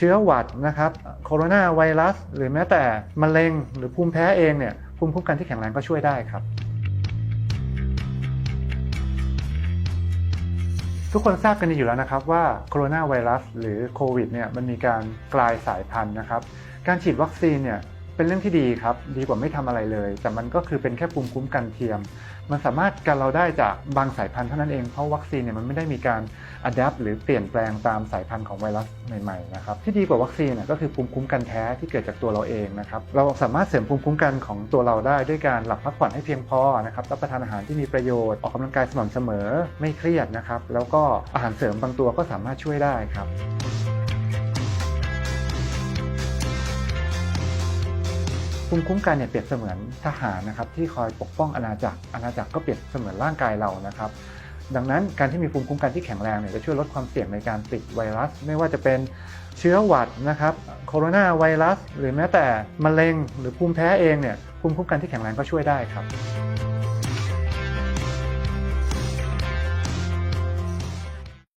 เชื้อหวัดนะครับโคโรนาไวรัส หรือแม้แต่มะเร็งหรือภูมิแพ้เองเนี่ยภูมิคุ้มกันที่แข็งแรงก็ช่วยได้ครับ ทุกคนทราบกันดีอยู่แล้วนะครับว่าโคโรนาไวรัสหรือโควิดเนี่ยมันมีการกลายสายพันธุ์นะครับ การฉีดวัคซีนเนี่ย เป็นเรื่องที่ดีครับ ดีกว่าไม่ทำอะไรเลย แต่มันก็คือเป็นแค่ภูมิคุ้มกันเทียม มันสามารถกันเราได้จากบางสายพันธุ์เท่านั้นเอง เพราะวัคซีนเนี่ยมันไม่ได้มีการอัดแอปหรือเปลี่ยนแปลงตามสายพันธุ์ของไวรัสใหม่ๆนะครับ ที่ดีกว่าวัคซีนก็คือภูมิคุ้มกันแท้ที่เกิดจากตัวเราเองนะครับ เราสามารถเสริมภูมิคุ้มกันของตัวเราได้ด้วยการหลับพักผ่อนให้เพียงพอนะครับ รับประทานอาหารที่มีประโยชน์ ออกกำลังกายสม่ำเสมอ ไม่เครียดนะครับ แล้วก็อาหารเสริมบางตัวก็สามารถช่วยได้ครับ ภูมิคุ้มกันเนี่ยเปรียบเสมือนทหารนะครับที่คอยปกป้องอาณาจักรอาณาจักรก็เปรียบเสมือนร่างกายเรานะครับดังนั้นการที่มีภูมิคุ้มกันที่แข็งแรงเนี่ยจะช่วยลดความเสี่ยงในการติดไวรัส ไม่ว่าจะเป็นเชื้อหวัดนะครับโคโรนาไวรัส หรือแม้แต่มะเร็ง หรือภูมิแพ้เองเนี่ยภูมิคุ้มกันที่แข็งแรงก็ช่วยได้ครับ